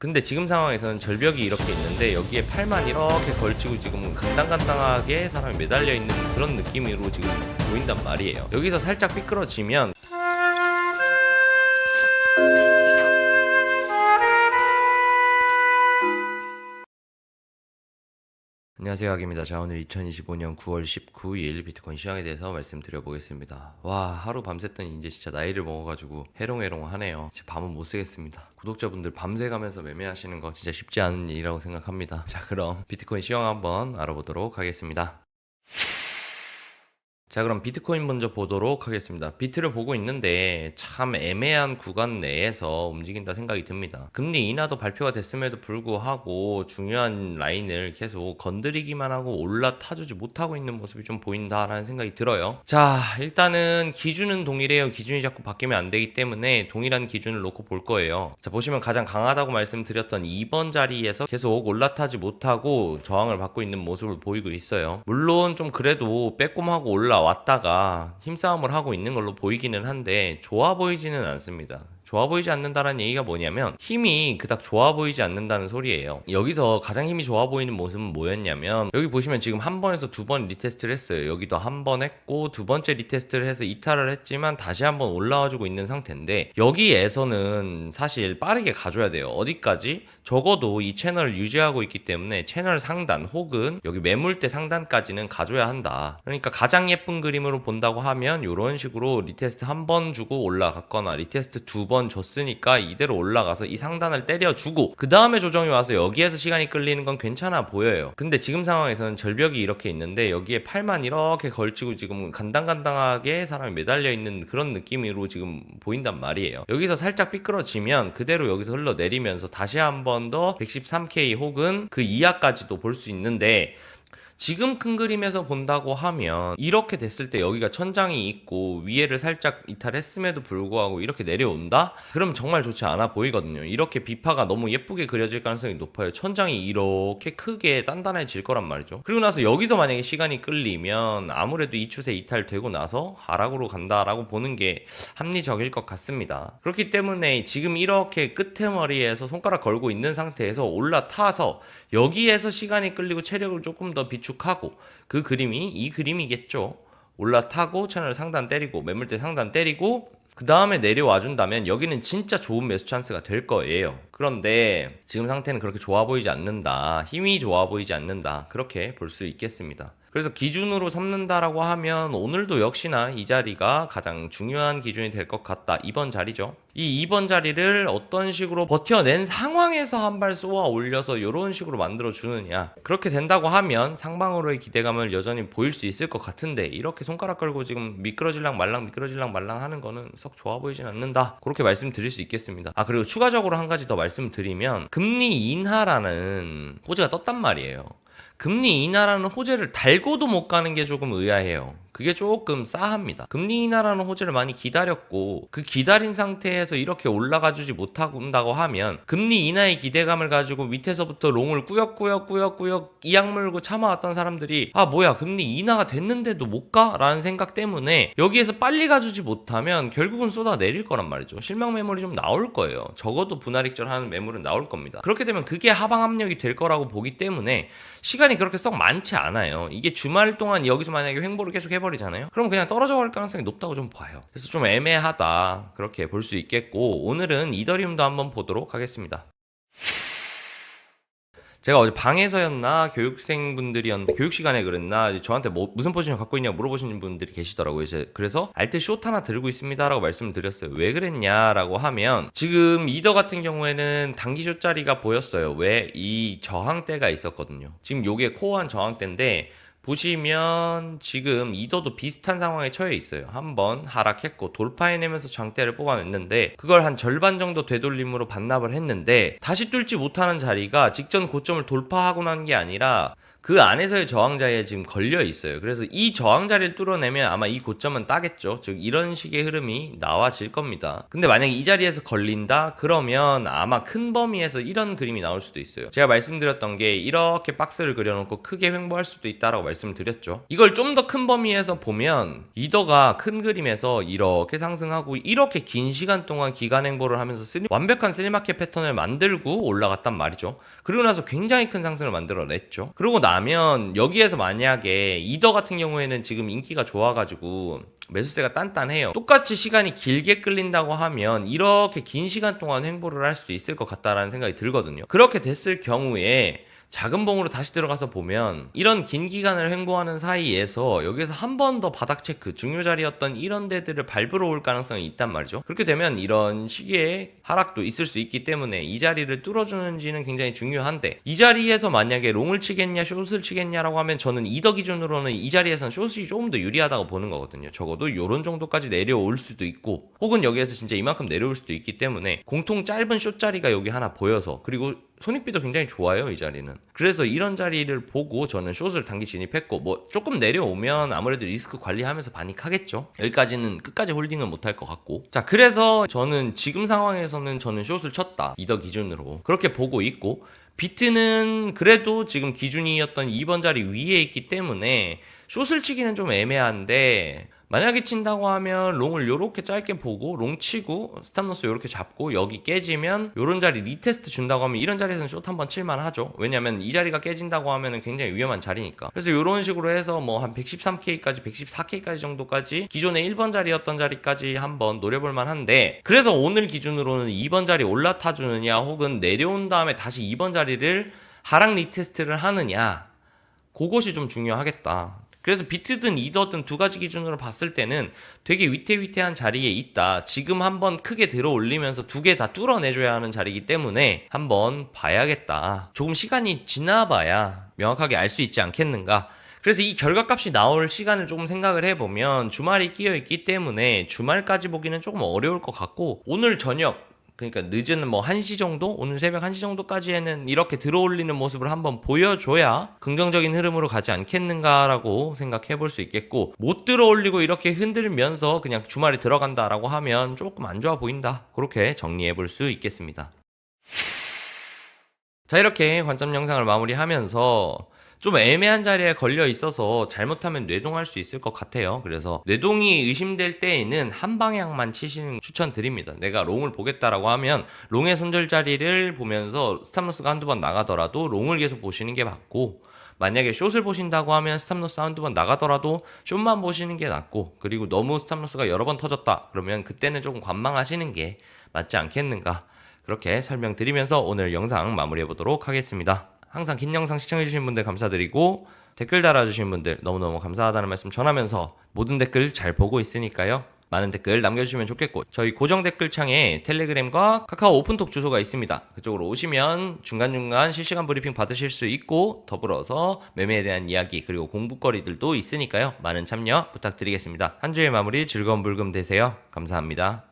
근데 지금 상황에서는 절벽이 이렇게 있는데 여기에 팔만 이렇게 걸치고 지금 간당간당하게 사람이 매달려 있는 그런 느낌으로 지금 보인단 말이에요. 여기서 살짝 삐뚤어지면 안녕하세요 학입니다. 자 오늘 2025년 9월 19일 비트코인 시황에 대해서 말씀드려 보겠습니다. 와 하루 밤샜더니 이제 진짜 나이를 먹어가지고 해롱해롱하네요. 진짜 밤은 못 쓰겠습니다. 구독자분들 밤새 가면서 매매하시는 거 진짜 쉽지 않은 일이라고 생각합니다. 자 그럼 비트코인 시황 한번 알아보도록 하겠습니다. 자 그럼 비트코인 먼저 보도록 하겠습니다. 비트를 보고 있는데 참 애매한 구간 내에서 움직인다 생각이 듭니다. 금리 인하도 발표가 됐음에도 불구하고 중요한 라인을 계속 건드리기만 하고 올라타주지 못하고 있는 모습이 좀 보인다라는 생각이 들어요. 자 일단은 기준은 동일해요. 기준이 자꾸 바뀌면 안 되기 때문에 동일한 기준을 놓고 볼 거예요. 자 보시면 가장 강하다고 말씀드렸던 2번 자리에서 계속 올라타지 못하고 저항을 받고 있는 모습을 보이고 있어요. 물론 좀 그래도 빼꼼하고 올라 왔다가 힘싸움을 하고 있는 걸로 보이기는 한데 좋아 보이지는 않습니다. 좋아 보이지 않는다라는 얘기가 뭐냐면 힘이 그닥 좋아 보이지 않는다는 소리예요. 여기서 가장 힘이 좋아 보이는 모습은 뭐였냐면 여기 보시면 지금 한 번에서 두 번 리테스트를 했어요. 여기도 한 번 했고 두 번째 리테스트를 해서 이탈을 했지만 다시 한 번 올라와 주고 있는 상태인데 여기에서는 사실 빠르게 가줘야 돼요. 어디까지? 적어도 이 채널을 유지하고 있기 때문에 채널 상단 혹은 여기 매물대 상단까지는 가줘야 한다. 그러니까 가장 예쁜 그림으로 본다고 하면 이런 식으로 리테스트 한 번 주고 올라갔거나 리테스트 두 번 줬으니까 이대로 올라가서 이 상단을 때려주고 그 다음에 조정이 와서 여기에서 시간이 끌리는 건 괜찮아 보여요. 근데 지금 상황에서는 절벽이 이렇게 있는데 여기에 팔만 이렇게 걸치고 지금 간당간당하게 사람이 매달려 있는 그런 느낌으로 지금 보인단 말이에요. 여기서 살짝 삐뚤어지면 그대로 여기서 흘러내리면서 다시 한번 더 113K 혹은 그 이하까지도 볼 수 있는데 지금 큰 그림에서 본다고 하면 이렇게 됐을 때 여기가 천장이 있고 위에를 살짝 이탈했음에도 불구하고 이렇게 내려온다? 그럼 정말 좋지 않아 보이거든요. 이렇게 비파가 너무 예쁘게 그려질 가능성이 높아요. 천장이 이렇게 크게 단단해질 거란 말이죠. 그리고 나서 여기서 만약에 시간이 끌리면 아무래도 이 추세 이탈되고 나서 하락으로 간다라고 보는 게 합리적일 것 같습니다. 그렇기 때문에 지금 이렇게 끝에 머리에서 손가락 걸고 있는 상태에서 올라타서 여기에서 시간이 끌리고 체력을 조금 더 비 축하고 그 그림이 이 그림이겠죠. 올라타고 채널 상단 때리고 매물대 상단 때리고 그 다음에 내려와 준다면 여기는 진짜 좋은 매수 찬스가 될 거예요. 그런데 지금 상태는 그렇게 좋아 보이지 않는다. 힘이 좋아 보이지 않는다. 그렇게 볼 수 있겠습니다. 그래서 기준으로 삼는다라고 하면 오늘도 역시나 이 자리가 가장 중요한 기준이 될 것 같다. 2번 자리죠. 이 2번 자리를 어떤 식으로 버텨낸 상황에서 한 발 쏘아 올려서 이런 식으로 만들어 주느냐. 그렇게 된다고 하면 상방으로의 기대감을 여전히 보일 수 있을 것 같은데 이렇게 손가락 걸고 지금 미끄러질랑 말랑 미끄러질랑 말랑 하는 거는 썩 좋아 보이진 않는다. 그렇게 말씀드릴 수 있겠습니다. 아 그리고 추가적으로 한 가지 더 말씀드리면 금리 인하라는 호재가 떴단 말이에요. 금리 인하라는 호재를 달고도 못 가는 게 조금 의아해요. 그게 조금 싸합니다. 금리 인하라는 호재를 많이 기다렸고 그 기다린 상태에서 이렇게 올라가 주지 못한다고 하면 금리 인하의 기대감을 가지고 밑에서부터 롱을 꾸역꾸역꾸역꾸역 이악 물고 참아왔던 사람들이 아 뭐야 금리 인하가 됐는데도 못 가? 라는 생각 때문에 여기에서 빨리 가주지 못하면 결국은 쏟아 내릴 거란 말이죠. 실망 매물이 좀 나올 거예요. 적어도 분할익절 하는 매물은 나올 겁니다. 그렇게 되면 그게 하방 압력이 될 거라고 보기 때문에 시간이 그렇게 썩 많지 않아요. 이게 주말 동안 여기서 만약에 횡보를 계속 해버 리잖아요. 그럼 그냥 떨어져 갈 가능성이 높다고 좀 봐요. 그래서 좀 애매하다. 그렇게 볼 수 있겠고, 오늘은 이더리움도 한번 보도록 하겠습니다. 제가 어제 방에서였나 교육생분들이었는데 교육 시간에 그랬나 저한테 뭐 무슨 포지션 갖고 있냐 물어보시는 분들이 계시더라고요. 이제 그래서 알트 숏 하나 들고 있습니다라고 말씀을 드렸어요. 왜 그랬냐라고 하면 지금 이더 같은 경우에는 단기 숏 자리가 보였어요. 왜 이 저항대가 있었거든요. 지금 요게 코어한 저항대인데 보시면 지금 이더도 비슷한 상황에 처해 있어요. 한번 하락했고 돌파해내면서 장대를 뽑아냈는데 그걸 한 절반 정도 되돌림으로 반납을 했는데 다시 뚫지 못하는 자리가 직전 고점을 돌파하고 난 게 아니라 그 안에서의 저항자리에 지금 걸려 있어요. 그래서 이 저항자리를 뚫어내면 아마 이 고점은 따겠죠. 즉 이런 식의 흐름이 나와질 겁니다. 근데 만약에 이 자리에서 걸린다 그러면 아마 큰 범위에서 이런 그림이 나올 수도 있어요. 제가 말씀드렸던 게 이렇게 박스를 그려놓고 크게 횡보할 수도 있다라고 말씀을 드렸죠. 이걸 좀 더 큰 범위에서 보면 리더가 큰 그림에서 이렇게 상승하고 이렇게 긴 시간 동안 기간 횡보를 하면서 슬림- 완벽한 슬림마켓 패턴을 만들고 올라갔단 말이죠. 그리고 나서 굉장히 큰 상승을 만들어냈죠. 그러고 나면 여기에서 만약에 이더 같은 경우에는 지금 인기가 좋아가지고 매수세가 단단해요. 똑같이 시간이 길게 끌린다고 하면 이렇게 긴 시간 동안 횡보를 할 수도 있을 것 같다라는 생각이 들거든요. 그렇게 됐을 경우에 작은 봉으로 다시 들어가서 보면 이런 긴 기간을 횡보하는 사이에서 여기서 한 번 더 바닥 체크 중요 자리였던 이런 데들을 밟으러 올 가능성이 있단 말이죠. 그렇게 되면 이런 시기의 하락도 있을 수 있기 때문에 이 자리를 뚫어주는지는 굉장히 중요한데 이 자리에서 만약에 롱을 치겠냐 숏을 치겠냐라고 하면 저는 이더 기준으로는 이 자리에서는 숏이 조금 더 유리하다고 보는 거거든요. 적어도 요런 정도까지 내려올 수도 있고 혹은 여기에서 진짜 이만큼 내려올 수도 있기 때문에 공통 짧은 숏 자리가 여기 하나 보여서 그리고 손익비도 굉장히 좋아요 이 자리는. 그래서 이런 자리를 보고 저는 숏을 단기 진입했고 뭐 조금 내려오면 아무래도 리스크 관리하면서 바닉하겠죠. 여기까지는 끝까지 홀딩은 못할 것 같고. 자 그래서 저는 지금 상황에서는 저는 숏을 쳤다. 이더 기준으로 그렇게 보고 있고 비트는 그래도 지금 기준이었던 2번 자리 위에 있기 때문에 숏을 치기는 좀 애매한데 만약에 친다고 하면 롱을 요렇게 짧게 보고 롱 치고 스탑로스 요렇게 잡고 여기 깨지면 요런 자리 리테스트 준다고 하면 이런 자리에서는 숏 한번 칠만 하죠 왜냐면 이 자리가 깨진다고 하면은 굉장히 위험한 자리니까 그래서 요런 식으로 해서 뭐 한 113K까지 114K까지 정도까지 기존의 1번 자리였던 자리까지 한번 노려볼 만한데 그래서 오늘 기준으로는 2번 자리 올라타 주느냐 혹은 내려온 다음에 다시 2번 자리를 하락 리테스트를 하느냐 그것이 좀 중요하겠다. 그래서 비트든 이더든 두 가지 기준으로 봤을 때는 되게 위태위태한 자리에 있다. 지금 한번 크게 들어 올리면서 두 개 다 뚫어내줘야 하는 자리이기 때문에 한번 봐야겠다. 조금 시간이 지나봐야 명확하게 알 수 있지 않겠는가. 그래서 이 결과값이 나올 시간을 조금 생각을 해보면 주말이 끼어 있기 때문에 주말까지 보기는 조금 어려울 것 같고 오늘 저녁 그러니까 늦은 뭐 1시 정도? 오늘 새벽 1시 정도까지에는 이렇게 들어올리는 모습을 한번 보여줘야 긍정적인 흐름으로 가지 않겠는가라고 생각해 볼 수 있겠고 못 들어올리고 이렇게 흔들면서 그냥 주말에 들어간다라고 하면 조금 안 좋아 보인다. 그렇게 정리해 볼 수 있겠습니다. 자 이렇게 관점 영상을 마무리하면서 좀 애매한 자리에 걸려 있어서 잘못하면 뇌동할 수 있을 것 같아요. 그래서 뇌동이 의심될 때에는 한 방향만 치시는 거 추천드립니다. 내가 롱을 보겠다라고 하면 롱의 손절 자리를 보면서 스탑로스가 한두 번 나가더라도 롱을 계속 보시는 게 맞고 만약에 숏을 보신다고 하면 스탑로스 한두 번 나가더라도 숏만 보시는 게 낫고 그리고 너무 스탑로스가 여러 번 터졌다 그러면 그때는 조금 관망하시는 게 맞지 않겠는가 그렇게 설명드리면서 오늘 영상 마무리해 보도록 하겠습니다. 항상 긴 영상 시청해주신 분들 감사드리고 댓글 달아주신 분들 너무너무 감사하다는 말씀 전하면서 모든 댓글 잘 보고 있으니까요. 많은 댓글 남겨주시면 좋겠고 저희 고정 댓글창에 텔레그램과 카카오 오픈톡 주소가 있습니다. 그쪽으로 오시면 중간중간 실시간 브리핑 받으실 수 있고 더불어서 매매에 대한 이야기 그리고 공부거리들도 있으니까요. 많은 참여 부탁드리겠습니다. 한 주의 마무리 즐거운 불금 되세요. 감사합니다.